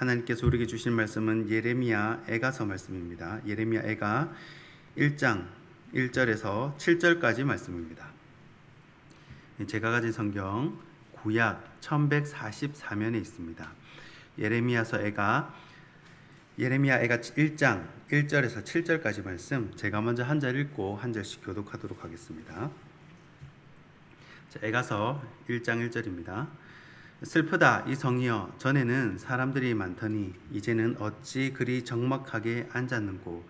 하나님께서 우리에게 주신 말씀은 예레미야 애가서 말씀입니다. 예레미야 애가 1장 1절에서 7절까지 말씀입니다. 제가 가진 성경 구약 1144면에 있습니다. 예레미야서 애가 예레미야 애가 1장 1절에서 7절까지 말씀 제가 먼저 한 절 읽고 한 절씩 교독하도록 하겠습니다. 자, 애가서 1장 1절입니다. 슬프다 이 성이여 전에는 사람들이 많더니 이제는 어찌 그리 적막하게 앉았는고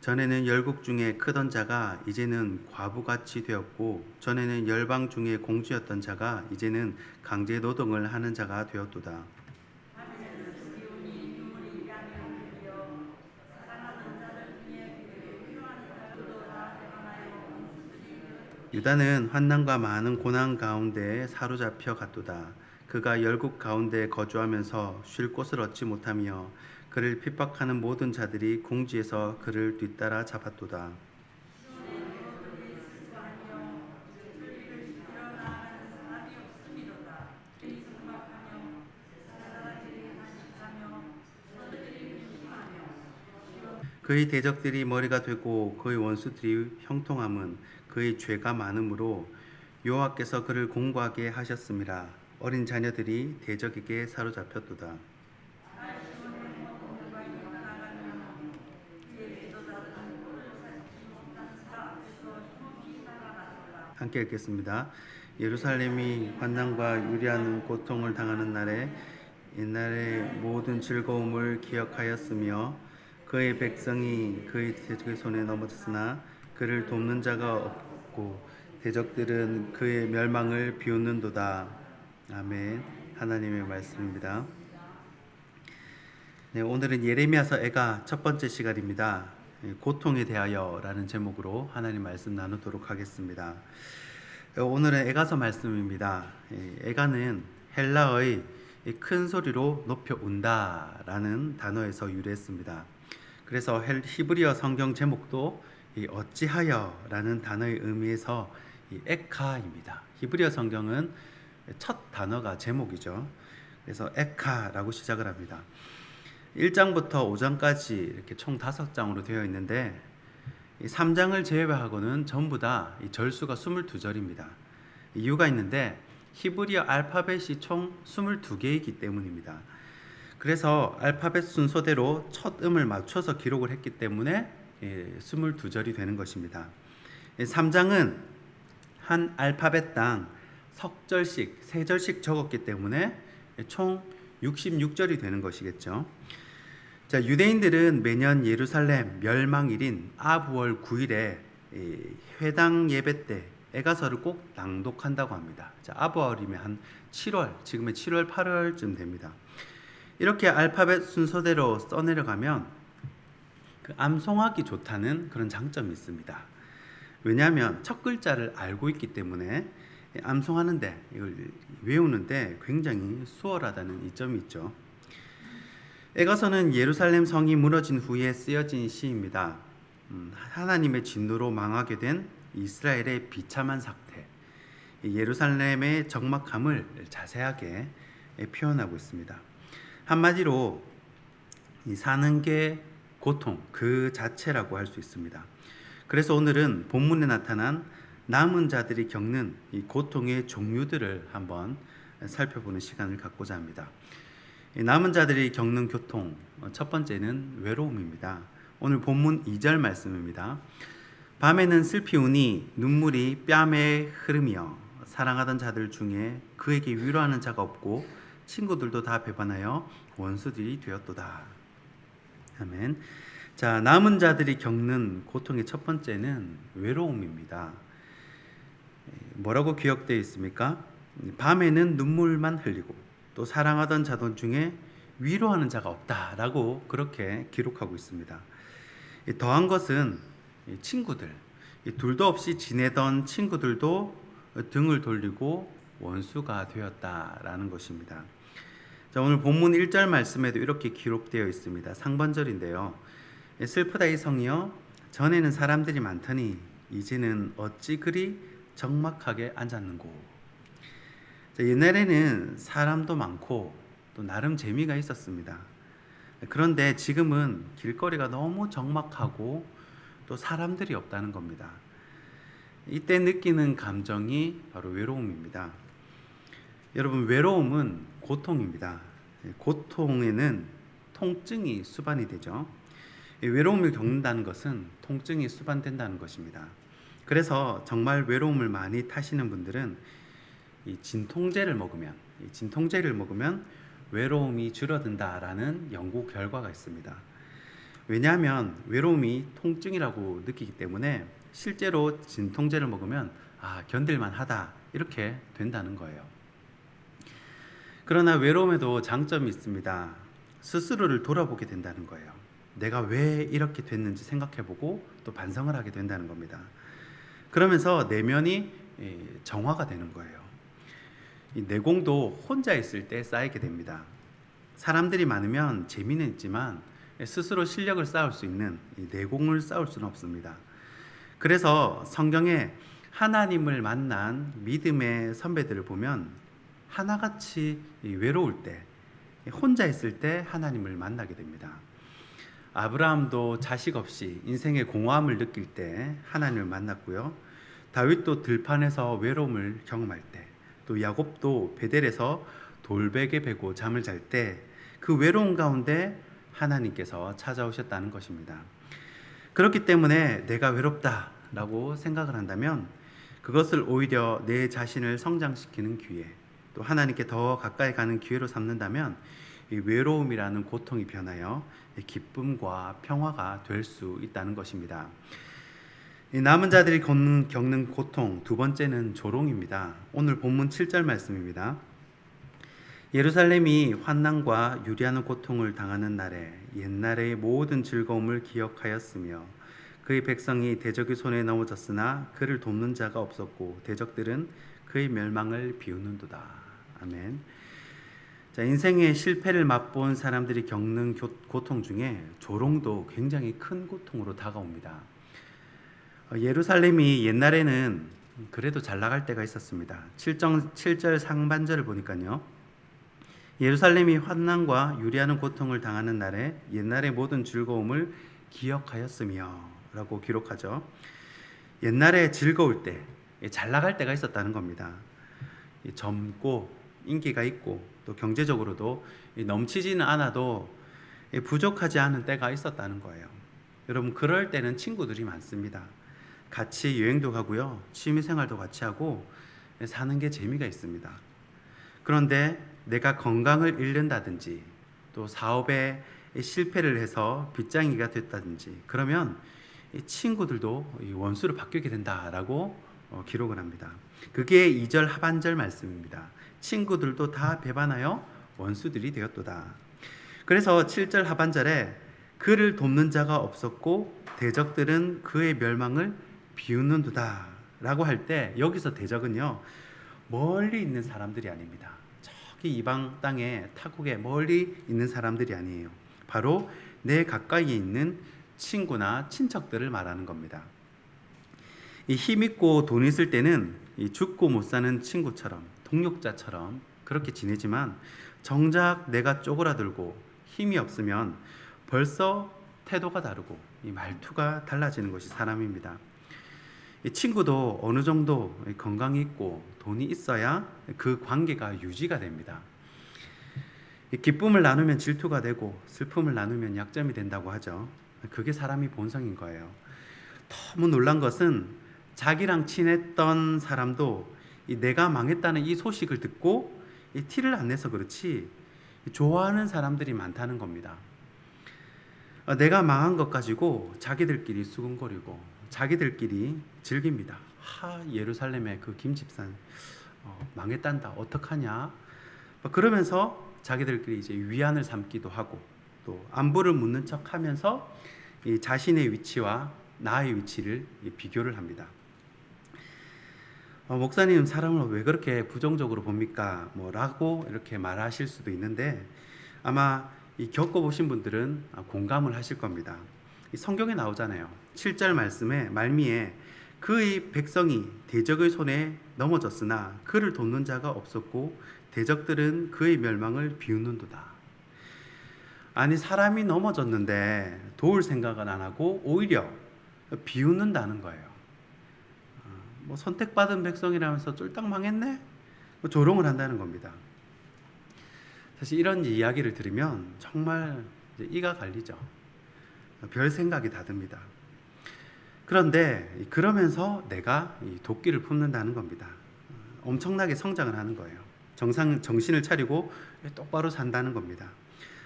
전에는 열국 중에 크던 자가 이제는 과부같이 되었고 전에는 열방 중에 공주였던 자가 이제는 강제 노동을 하는 자가 되었도다. 유다는 환난과 많은 고난 가운데 사로잡혀 갔도다. 그가 열국 가운데 거주하면서 쉴 곳을 얻지 못하며 그를 핍박하는 모든 자들이 궁지에서 그를 뒤따라 잡았도다. 그의 대적들이 머리가 되고 그의 원수들이 형통함은 그의 죄가 많으므로 여호와께서 그를 공고하게 하셨음이라 어린 자녀들이 대적에게 사로잡혔도다. 함께 읽겠습니다. 예루살렘이 환난과 유리한 고통을 당하는 날에 옛날의 모든 즐거움을 기억하였으며 그의 백성이 그의 대적의 손에 넘어졌으나 그를 돕는 자가 없고 대적들은 그의 멸망을 비웃는도다. 아멘. 하나님의 말씀입니다. 네, 오늘은 예레미야서 애가 첫 번째 시간입니다. 예, 고통에 대하여라는 제목으로 하나님 말씀 나누도록 하겠습니다. 어, 오늘은 애가서 말씀입니다. 예, 애가는 헬라어의 큰 소리로 높여 운다라는 단어에서 유래했습니다. 그래서 히브리어 성경 제목도 어찌하여라는 단어의 의미에서 에카입니다. 히브리어 성경은 첫 단어가 제목이죠. 그래서 에카라고 시작을 합니다. 1장부터 5장까지 이렇게 총 5장으로 되어 있는데 3장을 제외하고는 전부 다 절수가 22절입니다. 이유가 있는데 히브리어 알파벳이 총 22개이기 때문입니다. 그래서 알파벳 순서대로 첫 음을 맞춰서 기록을 했기 때문에 22절이 되는 것입니다. 3장은 한 알파벳당 석 절씩, 세 절씩 적었기 때문에 총 66절이 되는 것이겠죠. 자, 유대인들은 매년 예루살렘 멸망일인 아부월 9일에 회당 예배 때 애가서를 꼭 낭독한다고 합니다. 자, 아부월이면 한 7월, 지금의 7월, 8월쯤 됩니다. 이렇게 알파벳 순서대로 써내려가면 그 암송하기 좋다는 그런 장점이 있습니다. 왜냐하면 첫 글자를 알고 있기 때문에 암송하는데 이걸 외우는데 굉장히 수월하다는 이점이 있죠. 애가서는 예루살렘 성이 무너진 후에 쓰여진 시입니다. 음, 하나님의 진노로 망하게 된 이스라엘의 비참한 사태, 예루살렘의 적막함을 자세하게 표현하고 있습니다. 한마디로 사는 게 고통 그 자체라고 할 수 있습니다. 그래서 오늘은 본문에 나타난 남은 자들이 겪는 이 고통의 종류들을 한번 살펴보는 시간을 갖고자 합니다. 남은 자들이 겪는 고통 첫 번째는 외로움입니다. 오늘 본문 2절 말씀입니다. 밤에는 슬피 우니 눈물이 뺨에 흐르며 사랑하던 자들 중에 그에게 위로하는 자가 없고 친구들도 다 배반하여 원수들이 되었도다. 아멘. 자, 남은 자들이 겪는 고통의 첫 번째는 외로움입니다. 뭐라고 기억되어 있습니까? 밤에는 눈물만 흘리고 또 사랑하던 자들 중에 위로하는 자가 없다라고 그렇게 기록하고 있습니다. 더한 것은 친구들, 둘도 없이 지내던 친구들도 등을 돌리고 원수가 되었다라는 것입니다. 자, 오늘 본문 1절 말씀에도 이렇게 기록되어 있습니다. 상반절인데요. 슬프다 이 성이여 전에는 사람들이 많더니 이제는 어찌 그리 적막하게 앉았는고. 자, 옛날에는 사람도 많고 또 나름 재미가 있었습니다. 그런데 지금은 길거리가 너무 적막하고 또 사람들이 없다는 겁니다. 이때 느끼는 감정이 바로 외로움입니다. 여러분, 외로움은 고통입니다. 고통에는 통증이 수반이 되죠. 이 외로움을 겪는다는 것은 통증이 수반된다는 것입니다. 그래서 정말 외로움을 많이 타시는 분들은 이 진통제를 먹으면 이 진통제를 먹으면 외로움이 줄어든다라는 연구 결과가 있습니다. 왜냐하면 외로움이 통증이라고 느끼기 때문에 실제로 진통제를 먹으면 아 견딜만 하다 이렇게 된다는 거예요. 그러나 외로움에도 장점이 있습니다. 스스로를 돌아보게 된다는 거예요. 내가 왜 이렇게 됐는지 생각해보고 또 반성을 하게 된다는 겁니다. 그러면서 내면이 예, 정화가 되는 거예요. 이 내공도 혼자 있을 때 쌓이게 됩니다. 사람들이 많으면 재미는 있지만 스스로 실력을 쌓을 수 있는 이 내공을 쌓을 수는 없습니다. 그래서 성경에 하나님을 만난 믿음의 선배들을 보면 하나같이 이 외로울 때, 혼자 있을 때 하나님을 만나게 됩니다. 아브라함도 자식 없이 인생의 공허함을 느낄 때 하나님을 만났고요. 다윗도 들판에서 외로움을 경험할 때, 또 야곱도 베델에서 돌베개 베고 잠을 잘 때 그 외로움 가운데 하나님께서 찾아오셨다는 것입니다. 그렇기 때문에 내가 외롭다라고 생각을 한다면 그것을 오히려 내 자신을 성장시키는 기회, 또 하나님께 더 가까이 가는 기회로 삼는다면 이 외로움이라는 고통이 변하여 기쁨과 평화가 될 수 있다는 것입니다. 이 남은 자들이 겪는, 고통 두 번째는 조롱입니다. 오늘 본문 7절 말씀입니다. 예루살렘이 환난과 유리하는 고통을 당하는 날에 옛날의 모든 즐거움을 기억하였으며 그의 백성이 대적의 손에 넘어졌으나 그를 돕는 자가 없었고 대적들은 그의 멸망을 비웃는도다. 아멘. 자, 인생의 실패를 맛본 사람들이 겪는 고통 중에 조롱도 굉장히 큰 고통으로 다가옵니다. 어, 예루살렘이 옛날에는 그래도 잘 나갈 때가 있었습니다. 7절, 7절 상반절을 보니까요. 예루살렘이 환난과 유리하는 고통을 당하는 날에 옛날의 모든 즐거움을 기억하였으며 라고 기록하죠. 옛날에 즐거울 때, 잘 나갈 때가 있었다는 겁니다. 젊고 인기가 있고 또 경제적으로도 넘치지는 않아도 부족하지 않은 때가 있었다는 거예요. 여러분 그럴 때는 친구들이 많습니다. 같이 여행도 가고요. 취미 생활도 같이 하고 사는 게 재미가 있습니다. 그런데 내가 건강을 잃는다든지 또 사업에 실패를 해서 빗장이가 됐다든지 그러면 친구들도 원수를 바뀌게 된다라고 어, 기록을 합니다. 그게 2절 하반절 말씀입니다. 친구들도 다 배반하여 원수들이 되었도다. 그래서 7절 하반절에 그를 돕는 자가 없었고 대적들은 그의 멸망을 비웃는도다 라고 할 때 여기서 대적은요 멀리 있는 사람들이 아닙니다. 저기 이방 땅에 타국에 멀리 있는 사람들이 아니에요. 바로 내 가까이에 있는 친구나 친척들을 말하는 겁니다. 이힘 있고 돈 있을 때는 이 죽고 못 사는 친구처럼 동력자처럼 그렇게 지내지만 정작 내가 쪼그라들고 힘이 없으면 벌써 태도가 다르고 이 말투가 달라지는 것이 사람입니다. 이 친구도 어느 정도 건강이 있고 돈이 있어야 그 관계가 유지가 됩니다. 기쁨을 나누면 질투가 되고 슬픔을 나누면 약점이 된다고 하죠. 그게 사람이 본성인 거예요. 너무 놀란 것은 자기랑 친했던 사람도 내가 망했다는 이 소식을 듣고 티를 안 내서 그렇지 좋아하는 사람들이 많다는 겁니다. 어, 내가 망한 것 가지고 자기들끼리 수근거리고 자기들끼리 즐깁니다. 하 예루살렘의 그 김집산 어, 망했단다 어떡하냐 그러면서 자기들끼리 이제 위안을 삼기도 하고 또 안부를 묻는 척하면서 자신의 위치와 나의 위치를 비교를 합니다. 어, 목사님 사람을 왜 그렇게 부정적으로 봅니까? 뭐라고 이렇게 말하실 수도 있는데 아마 이 겪어보신 분들은 공감을 하실 겁니다. 이 성경에 나오잖아요. 7절 말씀에 말미에 그의 백성이 대적의 손에 넘어졌으나 그를 돕는 자가 없었고 대적들은 그의 멸망을 비웃는도다. 아니 사람이 넘어졌는데 도울 생각은 안 하고 오히려 비웃는다는 거예요. 어, 뭐 선택받은 백성이라면서 쫄딱 망했네? 뭐 조롱을 한다는 겁니다. 사실 이런 이야기를 들으면 정말 이가 갈리죠. 별 생각이 다 듭니다. 그런데 그러면서 내가 이 도끼를 품는다는 겁니다. 엄청나게 성장을 하는 거예요. 정상 정신을 차리고 똑바로 산다는 겁니다.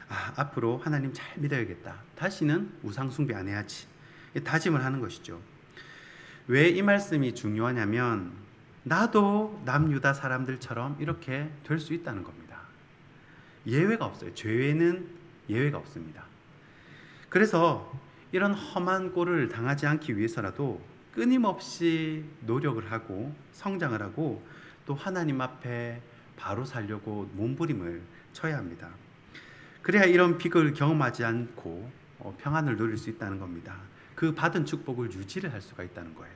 아, 앞으로 하나님 잘 믿어야겠다. 다시는 우상 숭배 안 해야지. 이 다짐을 하는 것이죠. 왜 이 말씀이 중요하냐면 나도 남유다 사람들처럼 이렇게 될 수 있다는 겁니다. 예외가 없어요. 죄에는 예외가 없습니다. 그래서 이런 험한 꼴을 당하지 않기 위해서라도 끊임없이 노력을 하고 성장을 하고 또 하나님 앞에 바로 살려고 몸부림을 쳐야 합니다. 그래야 이런 비극을 경험하지 않고 어, 평안을 누릴 수 있다는 겁니다. 그 받은 축복을 유지를 할 수가 있다는 거예요.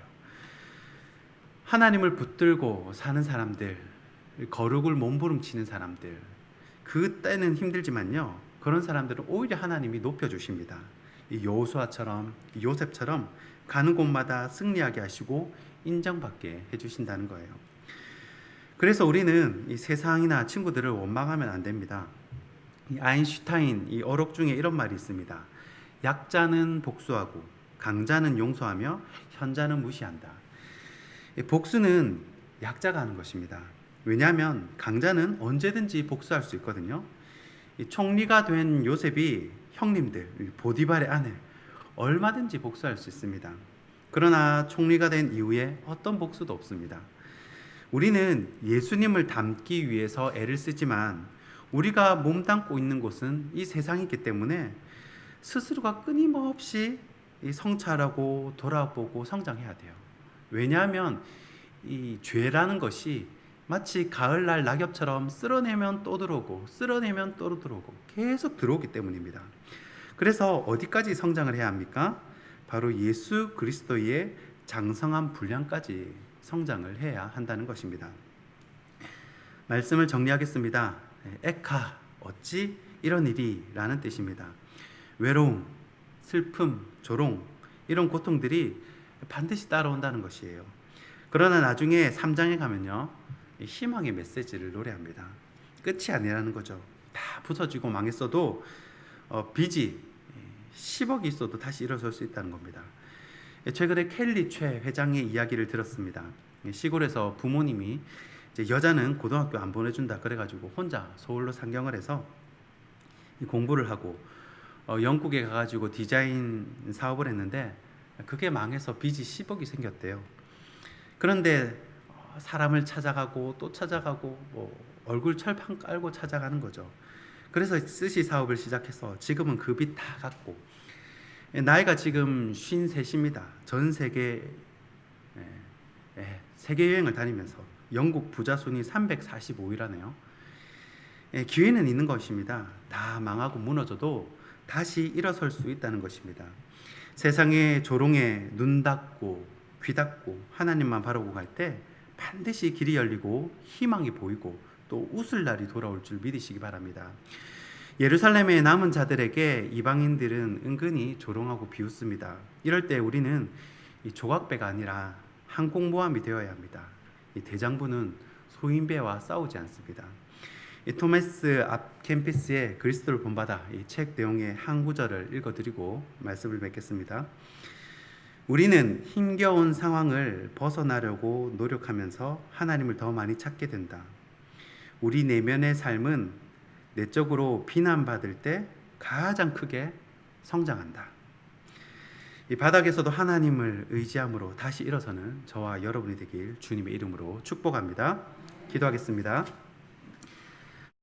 하나님을 붙들고 사는 사람들, 거룩을 몸부림치는 사람들, 그때는 힘들지만요. 그런 사람들은 오히려 하나님이 높여 주십니다. 이 여호수아처럼 요셉처럼 가는 곳마다 승리하게 하시고 인정받게 해 주신다는 거예요. 그래서 우리는 이 세상이나 친구들을 원망하면 안 됩니다. 이 아인슈타인 이 어록 중에 이런 말이 있습니다. 약자는 복수하고 강자는 용서하며 현자는 무시한다. 이 복수는 약자가 하는 것입니다. 왜냐하면 강자는 언제든지 복수할 수 있거든요. 이 총리가 된 요셉이 형님들 보디발의 아내 얼마든지 복수할 수 있습니다. 그러나 총리가 된 이후에 어떤 복수도 없습니다. 우리는 예수님을 닮기 위해서 애를 쓰지만 우리가 몸담고 있는 곳은 이 세상이기 때문에 스스로가 끊임없이 성찰하고 돌아보고 성장해야 돼요. 왜냐하면 이 죄라는 것이 마치 가을날 낙엽처럼 쓸어내면 또 들어오고 쓸어내면 또 들어오고 계속 들어오기 때문입니다. 그래서 어디까지 성장을 해야 합니까? 바로 예수 그리스도의 장성한 분량까지 성장을 해야 한다는 것입니다. 말씀을 정리하겠습니다. 에카 어찌 이런 일이라는 뜻입니다. 외로움, 슬픔, 조롱 이런 고통들이 반드시 따라온다는 것이에요. 그러나 나중에 3장에 가면요. 희망의 메시지를 노래합니다. 끝이 아니라는 거죠. 다 부서지고 망했어도 어, 빚이 10억이 있어도 다시 일어설 수 있다는 겁니다. 최근에 켈리 최 회장의 이야기를 들었습니다. 시골에서 부모님이 여자는 고등학교 안 보내준다 그래가지고 혼자 서울로 상경을 해서 공부를 하고 어, 영국에 가가지고 디자인 사업을 했는데 그게 망해서 빚이 10억이 생겼대요. 그런데 사람을 찾아가고 또 찾아가고 뭐 얼굴 철판 깔고 찾아가는 거죠. 그래서 스시 사업을 시작해서 지금은 그 빚 다 갚고 나이가 지금 53입니다. 전 세계 예, 예, 세계 여행을 다니면서 영국 부자 순위 345위라네요. 예, 기회는 있는 것입니다. 다 망하고 무너져도 다시 일어설 수 있다는 것입니다. 세상의 조롱에 눈 닫고 귀 닫고 하나님만 바라고 갈 때 반드시 길이 열리고 희망이 보이고 또 웃을 날이 돌아올 줄 믿으시기 바랍니다. 예루살렘의 남은 자들에게 이방인들은 은근히 조롱하고 비웃습니다. 이럴 때 우리는 이 조각배가 아니라 항공모함이 되어야 합니다. 이 대장부는 소인배와 싸우지 않습니다. 이 토마스 앞 캠피스의 그리스도를 본받아 이 책 내용의 한 구절을 읽어드리고 말씀을 맺겠습니다. 우리는 힘겨운 상황을 벗어나려고 노력하면서 하나님을 더 많이 찾게 된다. 우리 내면의 삶은 내적으로 비난받을 때 가장 크게 성장한다. 이 바닥에서도 하나님을 의지함으로 다시 일어서는 저와 여러분이 되길 주님의 이름으로 축복합니다. 기도하겠습니다.